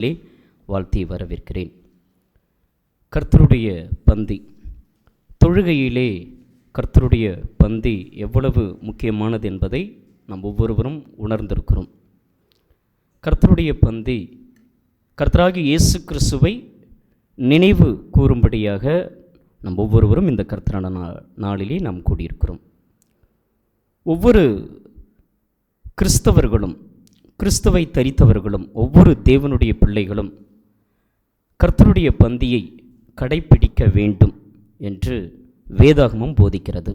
லே வாழ்த்தி வரவேற்கிறேன். கர்த்தருடைய பந்தி. தொழுகையிலே கர்த்தருடைய பந்தி எவ்வளவு முக்கியமானது என்பதை நாம் ஒவ்வொருவரும் உணர்ந்திருக்கிறோம். கர்த்தருடைய பந்தி கர்த்தராகி இயேசு கிறிஸ்துவை நினைவு கூறும்படியாக நம் ஒவ்வொருவரும் இந்த கர்த்தரான நா நாளிலே நாம் கூடியிருக்கிறோம். ஒவ்வொரு கிறிஸ்தவர்களும் கிறிஸ்துவை தரித்தவர்களும் ஒவ்வொரு தேவனுடைய பிள்ளைகளும் கர்த்தருடைய பந்தியை கடைப்பிடிக்க வேண்டும் என்று வேதாகமம் போதிக்கிறது.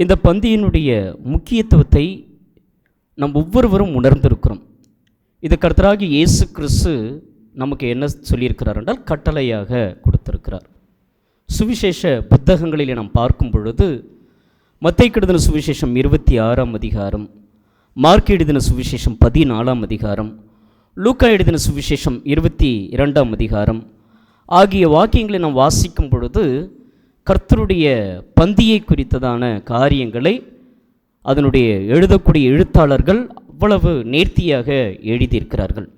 இந்த பந்தியினுடைய முக்கியத்துவத்தை நம் ஒவ்வொருவரும் உணர்ந்திருக்கிறோம். இது கர்த்தராகி இயேசு கிறிஸ்து நமக்கு என்ன சொல்லியிருக்கிறார் என்றால் கட்டளையாக கொடுத்திருக்கிறார். சுவிசேஷ புத்தகங்களில் நாம் பார்க்கும் பொழுது மத்தை கெடுதல் சுவிசேஷம் இருபத்தி ஆறாம் அதிகாரம் மார்க் எழுதின சுவிசேஷம் பதினாலாம் அதிகாரம் லூக்கா எழுதின சுவிசேஷம் இருபத்தி இரண்டாம் அதிகாரம். ஆகிய வாக்கியங்களை நாம் வாசிக்கும் பொழுது கர்த்தருடைய பந்தியை குறித்ததான காரியங்களை அதனுடைய எழுதக்கூடிய எழுத்தாளர்கள் அவ்வளவு நேர்த்தியாக எழுதியிருக்கிறார்கள்.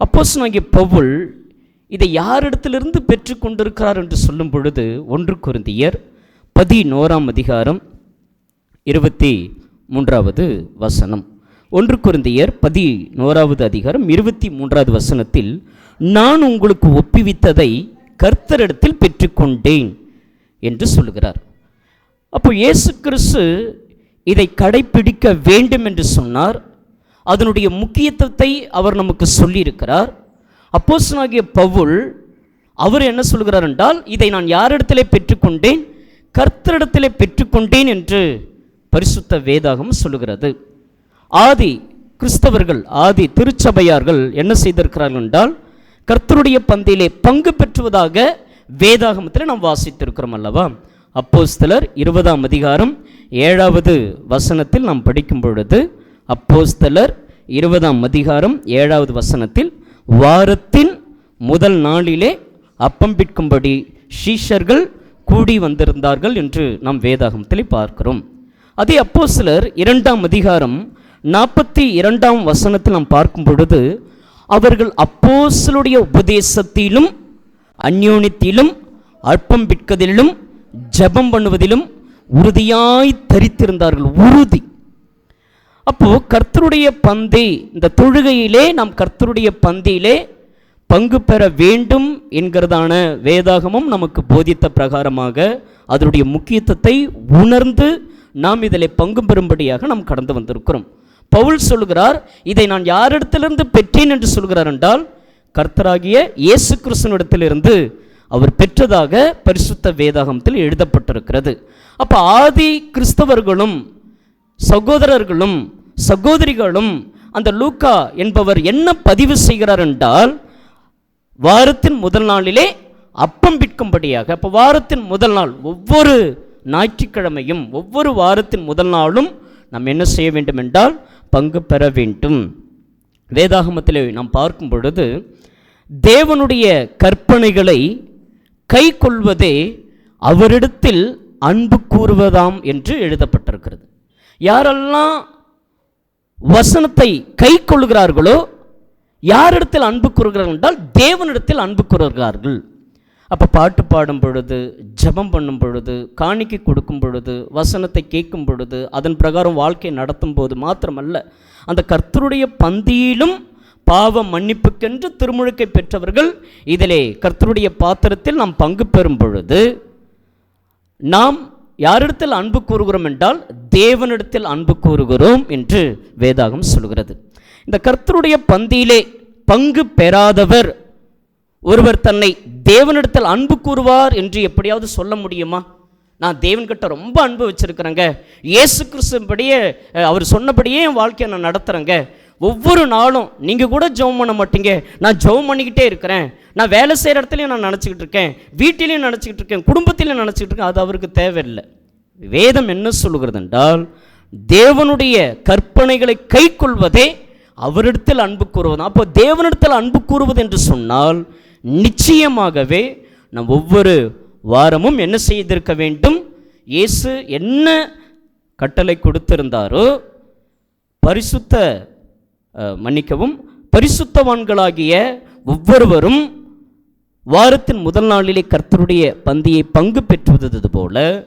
அப்போஸ் நாங்கள் பவுல் இதை யாரிடத்திலிருந்து பெற்றுக்கொண்டிருக்கிறார் என்று சொல்லும் பொழுது ஒன்று குருந்தியர் பதினோராம் அதிகாரம் இருபத்தி மூன்றாவது வசனம். ஒன்று குருந்தியர் பதினோராவது அதிகாரம் இருபத்தி மூன்றாவது வசனத்தில் நான் உங்களுக்கு ஒப்புவித்ததை கர்த்தரிடத்தில் பெற்றுக்கொண்டேன் என்று சொல்லுகிறார். அப்போ இயேசு கிறிஸ்து இதை கடைப்பிடிக்க வேண்டும் என்று சொன்னார். அதனுடைய முக்கியத்துவத்தை அவர் நமக்கு சொல்லியிருக்கிறார். அப்போசனாகிய பவுல் அவர் என்ன சொல்கிறார் என்றால் இதை நான் யாரிடத்திலே பெற்றுக்கொண்டேன்? கர்த்தரிடத்திலே பெற்றுக்கொண்டேன் என்று பரிசுத்த வேதாகம் சொல்லுகிறது. ஆதி கிறிஸ்தவர்கள் ஆதி திருச்சபையார்கள் என்ன செய்திருக்கிறார்கள் என்றால் கர்த்தருடைய பந்தியிலே பங்கு பெற்றுவதாக வேதாகமத்தில் நாம் வாசித்திருக்கிறோம் அல்லவா? அப்போஸ்தலர் இருபதாம் அதிகாரம் ஏழாவது வசனத்தில் நாம் படிக்கும் பொழுது அப்போஸ்தலர் இருபதாம் அதிகாரம் ஏழாவது வசனத்தில் வாரத்தின் முதல் நாளிலே அப்பம் பிற்கும்படி ஷீஷர்கள் கூடி வந்திருந்தார்கள் என்று நாம் வேதாகமத்தில் பார்க்கிறோம். அதே அப்போ சிலர் இரண்டாம் அதிகாரம் நாற்பத்தி இரண்டாம் வசனத்தில் நாம் பார்க்கும் பொழுது அவர்கள் அப்போஸ்தலருடைய உபதேசத்திலும் அந்யோனித்திலும் அற்பம் விற்கதிலும் ஜெபம் பண்ணுவதிலும் உறுதியாய் தரித்திருந்தார்கள் உறுதி. அப்போ கர்த்தருடைய பந்தி இந்த தொழுகையிலே நாம் கர்த்தருடைய பந்தியிலே பங்கு பெற வேண்டும் என்கிறதான வேதாகமும் நமக்கு போதித்த பிரகாரமாக அதனுடைய முக்கியத்துவத்தை உணர்ந்து நாம் இதில் பங்கு பெறும்படியாக நாம் கடந்து வந்திருக்கிறோம். பவுல் சொல்கிறார் இதை நான் யாரிடத்திலிருந்து பெற்றேன் என்று சொல்கிறார் என்றால் கர்த்தராகிய இயேசு கிறிஸ்தனிடத்திலிருந்து அவர் பெற்றதாக பரிசுத்த வேதாகமத்தில் எழுதப்பட்டிருக்கிறது. அப்போ ஆதி கிறிஸ்தவர்களும் சகோதரர்களும் சகோதரிகளும் அந்த லூக்கா என்பவர் என்ன பதிவு செய்கிறார் என்றால் வாரத்தின் முதல் நாளிலே அப்பம் விற்கும்படியாக அப்போ வாரத்தின் முதல் நாள் ஒவ்வொரு ஞாயிற்றுக்கிழமையும் ஒவ்வொரு வாரத்தின் முதல் நாளும் நாம் என்ன செய்ய வேண்டும் என்றால் பங்கு பெற வேண்டும். வேதாகமத்தில் நாம் பார்க்கும் பொழுது தேவனுடைய கற்பனைகளை கை கொள்வதே அவரிடத்தில் அன்பு கூறுவதாம் என்று எழுதப்பட்டிருக்கிறது. யாரெல்லாம் வசனத்தை கை கொள்கிறார்களோ யாரிடத்தில் அன்பு கூறுகிறார்கள் என்றால் தேவனிடத்தில் அன்பு கூறுகிறார்கள். அப்போ பாட்டு பாடும் பொழுது ஜெபம் பண்ணும் பொழுது காணிக்கை கொடுக்கும் பொழுது வசனத்தை கேட்கும் பொழுது அதன் பிரகாரம் வாழ்க்கை நடத்தும் போது மாத்திரமல்ல அந்த கர்த்தருடைய பந்தியிலும் பாவ மன்னிப்புக்கென்று திருமுழுக்கை பெற்றவர்கள் இதிலே கர்த்தருடைய பாத்திரத்தில் நாம் பங்கு பெறும் பொழுது நாம் யாரிடத்தில் அன்பு கூறுகிறோம் என்றால் தேவனிடத்தில் அன்பு கூறுகிறோம் என்று வேதாகம் சொல்கிறது. இந்த கர்த்தருடைய பந்தியிலே பங்கு பெறாதவர் ஒருவர் தன்னை தேவனிடத்தில் அன்பு கூறுவார் என்று எப்படியாவது சொல்ல முடியுமா? நான் தேவன்கிட்ட ரொம்ப அன்பு வச்சுருக்கிறேங்க. இயேசு கிறிஸ்துபடியே அவர் சொன்னபடியே என் வாழ்க்கையை நான் நடத்துகிறேங்க ஒவ்வொரு நாளும் நீங்கள் கூட ஜெபம் பண்ண மாட்டீங்க. நான் ஜெபம் பண்ணிக்கிட்டே இருக்கிறேன். நான் வேலை செய்கிற இடத்துலையும் நான் நினச்சிக்கிட்டு இருக்கேன். வீட்டிலையும் நினச்சிக்கிட்டு இருக்கேன். குடும்பத்திலையும் நினச்சிக்கிட்டு இருக்கேன். அது அவருக்கு தேவையில்லை. வேதம் என்ன சொல்கிறது என்றால் தேவனுடைய கற்பனைகளை கை கொள்வதே அவரிடத்தில் அன்பு கூறுவது. அப்போ தேவனிடத்தில் அன்பு கூறுவது என்று சொன்னால் நிச்சயமாகவே நம் ஒவ்வொரு வாரமும் என்ன செய்திருக்க வேண்டும்? இயேசு என்ன கட்டளை கொடுத்திருந்தாரோ பரிசுத்த மன்னிக்கவும் பரிசுத்தவான்களாகிய ஒவ்வொருவரும் வாரத்தின் முதல் நாளிலே கர்த்தருடைய பந்தியை பங்கு பெற்றுவது போல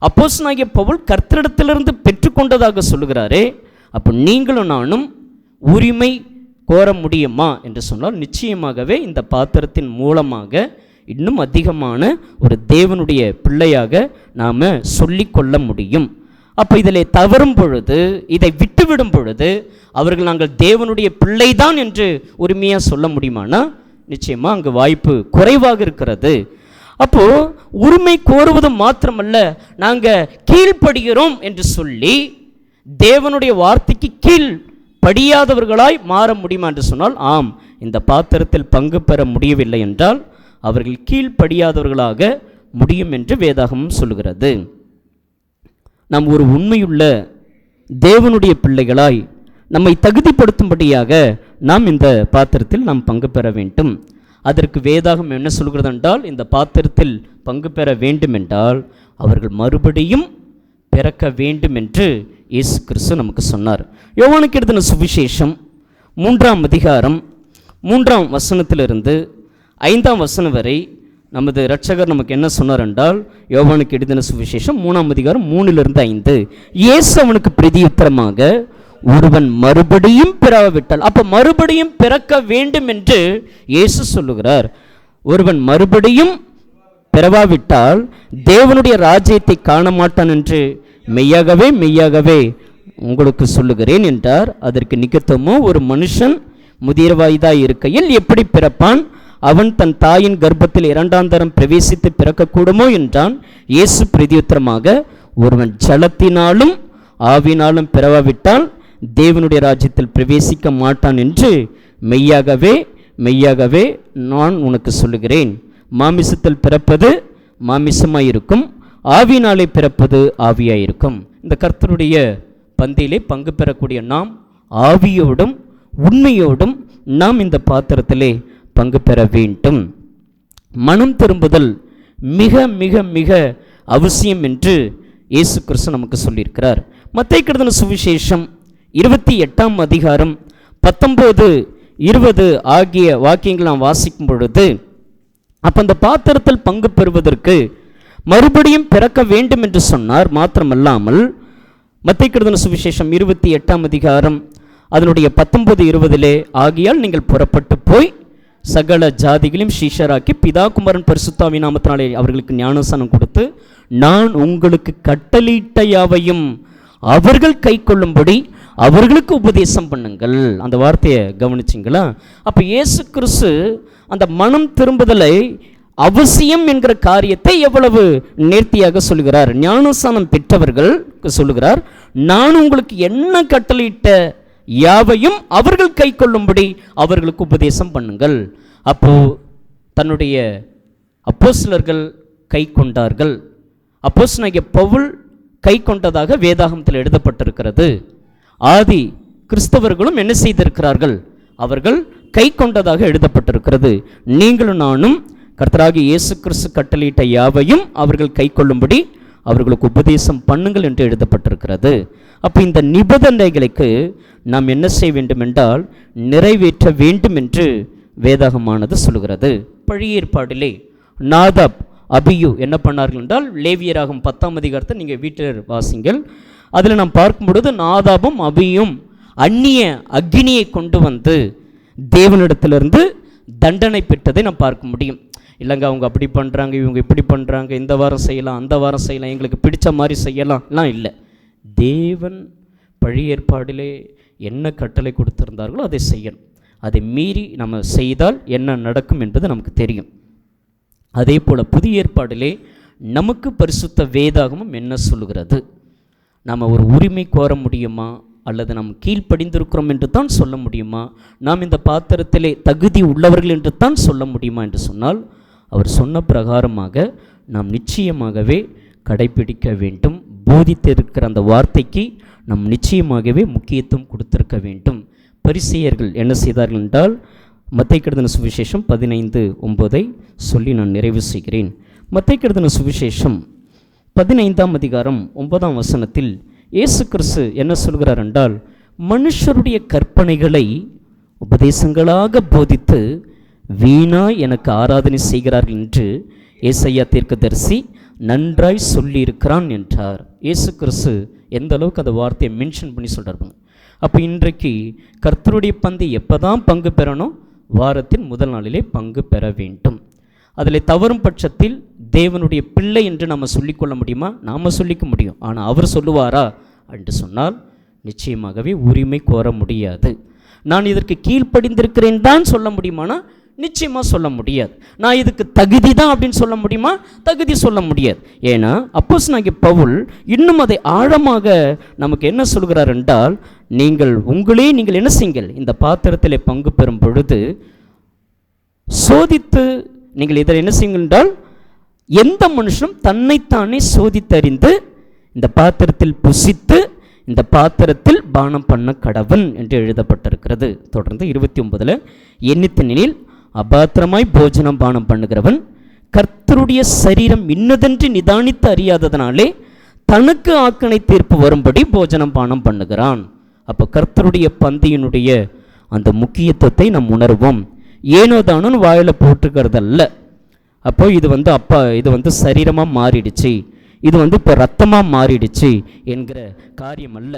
அப்போஸ்தலனாகிய பவுல் கர்த்தரிடத்திலிருந்து பெற்றுக்கொண்டதாக சொல்லுகிறாரே அப்போ நீங்களும் நானும் உரிமை கோர முடியுமா என்று சொன்னால் நிச்சயமாகவே இந்த பாத்திரத்தின் மூலமாக இன்னும் அதிகமான ஒரு தேவனுடைய பிள்ளையாக நாம் சொல்லிக்கொள்ள முடியும். அப்போ இதில் தவறும் பொழுது இதை விட்டுவிடும் பொழுது அவர்கள் நாங்கள் தேவனுடைய பிள்ளைதான் என்று உரிமையாக சொல்ல முடியுமானா? நிச்சயமாக அங்கு வாய்ப்பு குறைவாக இருக்கிறது. அப்போது உரிமை கோருவது மாத்திரமல்ல நாங்கள் கீழ்ப்படுகிறோம் என்று சொல்லி தேவனுடைய வார்த்தைக்கு கீழ் படியாதவர்களாய் மாற முடியுமா என்று சொன்னால் ஆம் இந்த பாத்திரத்தில் பங்கு பெற முடியவில்லை என்றால் அவர்கள் கீழ்ப்படியாதவர்களாக முடியும் என்று வேதாகமம் சொல்கிறது நாம் ஒரு உண்மையுள்ள தேவனுடைய பிள்ளைகளாய் நம்மை தகுதிப்படுத்தும்படியாக நாம் இந்த பாத்திரத்தில் நாம் பங்கு பெற வேண்டும். அதற்கு வேதாகம் என்ன சொல்கிறது என்றால் இந்த பாத்திரத்தில் பங்கு பெற வேண்டும் என்றால் அவர்கள் மறுபடியும் பிறக்க வேண்டும் என்று இயேசு கிறிஸ்து நமக்கு சொன்னார். யோவானுக்கு எழுதின சுவிசேஷம் மூன்றாம் அதிகாரம் மூன்றாம் வசனத்திலிருந்து ஐந்தாம் வசனம் வரை நமது இரட்சகர் நமக்கு என்ன சொன்னார் என்றால் யோவானுக்கு எழுதின சுவிசேஷம் மூணாம் அதிகாரம் மூணிலிருந்து ஐந்து இயேசு அவனுக்கு பிரதியுத்தரமாக ஒருவன் மறுபடியும் பிறவிட்டால் அப்போ மறுபடியும் பிறக்க வேண்டும் என்று இயேசு சொல்லுகிறார். ஒருவன் மறுபடியும் பிறவாவிட்டால் தேவனுடைய ராஜ்யத்தை காண மாட்டான் என்று மெய்யாகவே மெய்யாகவே உங்களுக்கு சொல்லுகிறேன் என்றார். அதற்கு நிகழ்த்தமோ ஒரு மனுஷன் முதிர் வயதாய் இருக்கையில் எப்படி பிறப்பான்? அவன் தன் தாயின் கர்ப்பத்தில் இரண்டாம் தரம் பிரவேசித்து பிறக்கக்கூடுமோ என்றான். இயேசு பிரதியுத்தரமாக ஒருவன் ஜலத்தினாலும் ஆவினாலும் பிறவாவிட்டால் தேவனுடைய ராஜ்யத்தில் பிரவேசிக்க மாட்டான் என்று மெய்யாகவே மெய்யாகவே நான் உனக்கு சொல்லுகிறேன். மாமிசத்தில் பிறப்பது மாமிசமாயிருக்கும். ஆவியினாலே பிறப்பது ஆவியாயிருக்கும். இந்த கர்த்தருடைய பந்தியிலே பங்கு பெறக்கூடிய நாம் ஆவியோடும் உண்மையோடும் நாம் இந்த பாத்திரத்திலே பங்கு பெற வேண்டும். மனம் திரும்புதல் மிக மிக மிக அவசியம் என்று இயேசு கிறிஸ்து நமக்கு சொல்லியிருக்கிறார். மத்திய கிருதன சுவிசேஷம் இருபத்தி எட்டாம் அதிகாரம் பத்தொம்போது இருபது ஆகிய வாக்கியங்கள் நாம் வாசிக்கும் பொழுது அப்போ அந்த பாத்திரத்தில் பங்கு பெறுவதற்கு மறுபடியும் பிறக்க வேண்டும் என்று சொன்னார். மாத்திரமல்லாமல் மத்திய கிருதன சுவிசேஷம் இருபத்தி எட்டாம் அதிகாரம் அதனுடைய பத்தொன்பது இருபதிலே ஆகியால் நீங்கள் புறப்பட்டு போய் சகல ஜாதிகளையும் ஷீஷராக்கி பிதா குமரன் பரிசுத்தாவி நாமத்தினாலே அவர்களுக்கு ஞானசானம் கொடுத்து நான் உங்களுக்கு கட்டளையிட்ட யாவையும் அவர்கள் கை கொள்ளும்படி அவர்களுக்கு உபதேசம் பண்ணுங்கள். அந்த வார்த்தையை கவனிச்சிங்களா? அப்போ இயேசு கிறிஸ்து அந்த மனம் திரும்புதலை அவசியம் என்கிற காரியத்தை எவ்வளவு நேர்த்தியாக சொல்கிறார் ஞானசானம் பெற்றவர்கள் சொல்லுகிறார் நான் உங்களுக்கு என்ன கட்டளையிட்ட யாவையும் அவர்கள் கை கொள்ளும்படி அவர்களுக்கு உபதேசம் பண்ணுங்கள். அப்போ தன்னுடைய அப்போஸ்லர்கள் கை கொண்டார்கள். அப்போஸ்தலனாகிய பவுல் கை கொண்டதாக வேதாகமத்தில் எழுதப்பட்டிருக்கிறது. ஆதி கிறிஸ்தவர்களும் என்ன செய்திருக்கிறார்கள்? அவர்கள் கை கொண்டதாக எழுதப்பட்டிருக்கிறது. நீங்களும் நானும் கர்த்தராகி இயேசு கிறிஸ்து கட்டளையிட்ட யாவையும் அவர்கள் கை கொள்ளும்படி அவர்களுக்கு உபதேசம் பண்ணுங்கள் என்று எழுதப்பட்டிருக்கிறது. அப்போ இந்த நிபந்தனைகளுக்கு நாம் என்ன செய்ய வேண்டும் என்றால் நிறைவேற்ற வேண்டும் என்று வேதாகமானது சொல்கிறது பழைய ஏற்பாடிலே நாதாப் அபியு என்ன பண்ணார்கள் என்றால் லேவியராகும் பத்தாம் அதிகாரத்தை நீங்கள் வீட்டில் வாசிங்கள். அதில் நாம் பார்க்கும் பொழுது நாதாபும் அபியும் அந்நிய அக்னியை கொண்டு வந்து தேவனிடத்திலிருந்து தண்டனை பெற்றதை நாம் பார்க்க முடியும். இல்லைங்க அவங்க அப்படி பண்ணுறாங்க இவங்க இப்படி பண்ணுறாங்க இந்த வாரம் செய்யலாம் அந்த வாரம் செய்யலாம் எங்களுக்கு பிடிச்ச மாதிரி செய்யலாம்லாம் இல்லை. தேவன் பழைய ஏற்பாடிலே என்ன கட்டளை கொடுத்திருந்தார்களோ அதை செய்யணும். அதை மீறி நம்ம செய்தால் என்ன நடக்கும் என்பது நமக்கு தெரியும். அதே போல் புதிய ஏற்பாடிலே நமக்கு பரிசுத்த வேதாகமும் என்ன சொல்லுகிறது? நாம் ஒரு உரிமை கோர முடியுமா? அல்லது நாம் கீழ்ப்படிந்திருக்கிறோம் என்று தான் சொல்ல முடியுமா? நாம் இந்த பாத்திரத்திலே தகுதி உள்ளவர்கள் என்று தான் சொல்ல முடியுமா என்று சொன்னால் அவர் சொன்ன பிரகாரமாக நாம் நிச்சயமாகவே கடைபிடிக்க வேண்டும். போதித்திருக்கிற அந்த வார்த்தைக்கு நாம் நிச்சயமாகவே முக்கியத்துவம் கொடுத்திருக்க வேண்டும். பரிசெயர்கள் என்ன செய்தார்கள் என்றால் மத்தை கெடுதன சுவிசேஷம் பதினைந்து ஒன்பதை சொல்லி நான் நிறைவு செய்கிறேன். மத்தை கெடுதன சுவிசேஷம் பதினைந்தாம் அதிகாரம் ஒன்பதாம் வசனத்தில் இயேசு கிறிஸ்து என்ன சொல்கிறார் என்றால் மனுஷருடைய கற்பனைகளை உபதேசங்களாக போதித்து வீணா எனக்கு ஆராதனை செய்கிறார்கள் என்று ஏசையா தீர்க்கதரிசி நன்றாய் சொல்லியிருக்கிறான் என்றார். இயேசு கிறிஸ்து எந்த அளவுக்கு அந்த வார்த்தையை மென்ஷன் பண்ணி சொல்கிறாருங்க அப்போ இன்றைக்கு கர்த்தருடைய பந்தை எப்போ தான் பங்கு பெறணும் வாரத்தின் முதல் நாளிலே பங்கு பெற வேண்டும். அதில் தவறும் பட்சத்தில் தேவனுடைய பிள்ளை என்று நம்ம சொல்லிக்கொள்ள முடியுமா? நாம் சொல்லிக்க முடியும். ஆனால் அவர் சொல்லுவாரா? என்று சொன்னால் நிச்சயமாகவே உரிமை கோர முடியாது. நான் இதற்கு கீழ்ப்படிந்திருக்கிறேன் தான் சொல்ல முடியுமானா? நிச்சயமாக சொல்ல முடியாது. நான் இதுக்கு தகுதி தான் அப்படின்னு சொல்ல முடியுமா? தகுதி சொல்ல முடியாது. ஏன்னா அப்போஸ் நாங்கள் பவுல் இன்னும் அதை ஆழமாக நமக்கு என்ன சொல்கிறார் என்றால் நீங்கள் உங்களே நீங்கள் என்ன செய்யுங்கள்? இந்த பாத்திரத்தில் பங்கு பெறும் பொழுது சோதித்து நீங்கள் இதில் என்ன செய்யுங்கள் என்றால் எந்த மனுஷனும் தன்னைத்தானே சோதித்தறிந்து இந்த பாத்திரத்தில் புசித்து இந்த பாத்திரத்தில் பானம் பண்ண கடவன் என்று எழுதப்பட்டிருக்கிறது. தொடர்ந்து இருபத்தி ஒன்பதில் எண்ணித்தனில் அபாத்திரமாய் போஜனம் பானம் பண்ணுகிறவன் கர்த்தருடைய சரீரம் இன்னதென்று நிதானித்து அறியாததனாலே தனக்கு ஆக்கணை தீர்ப்பு வரும்படி போஜனம் பானம் பண்ணுகிறான். அப்போ கர்த்தருடைய பந்தியினுடைய அந்த முக்கியத்துவத்தை நாம் உணர்வோம். ஏனோ தானோன்னு வாயில் போட்டுக்கிறதல்ல அப்போ இது வந்து அப்பா இது வந்து சரீரமாக மாறிடுச்சு. இது வந்து இப்போ ரத்தமாக மாறிடுச்சு என்கிற காரியம் அல்ல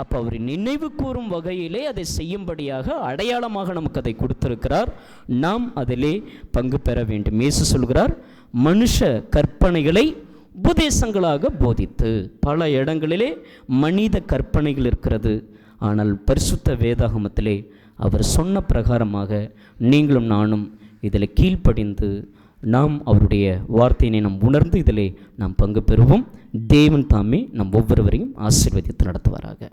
அப்போ அவர் நினைவு கூறும் வகையிலே அதை செய்யும்படியாக அடையாளமாக நமக்கு அதை கொடுத்திருக்கிறார். நாம் அதிலே பங்கு பெற வேண்டும். இயேசு சொல்கிறார் மனுஷ கற்பனைகளை உபதேசங்களாக போதித்து. பல இடங்களிலே மனித கற்பனைகள் இருக்கிறது. ஆனால் பரிசுத்த வேதாகமத்திலே அவர் சொன்ன பிரகாரமாக நீங்களும் நானும் இதில் கீழ்ப்படிந்து நாம் அவருடைய வார்த்தையினை நாம் உணர்ந்து இதிலே நாம் பங்கு பெறுவோம். தேவன் தாமே நம் ஒவ்வொருவரையும் ஆசீர்வதித்து நடத்துவாராக.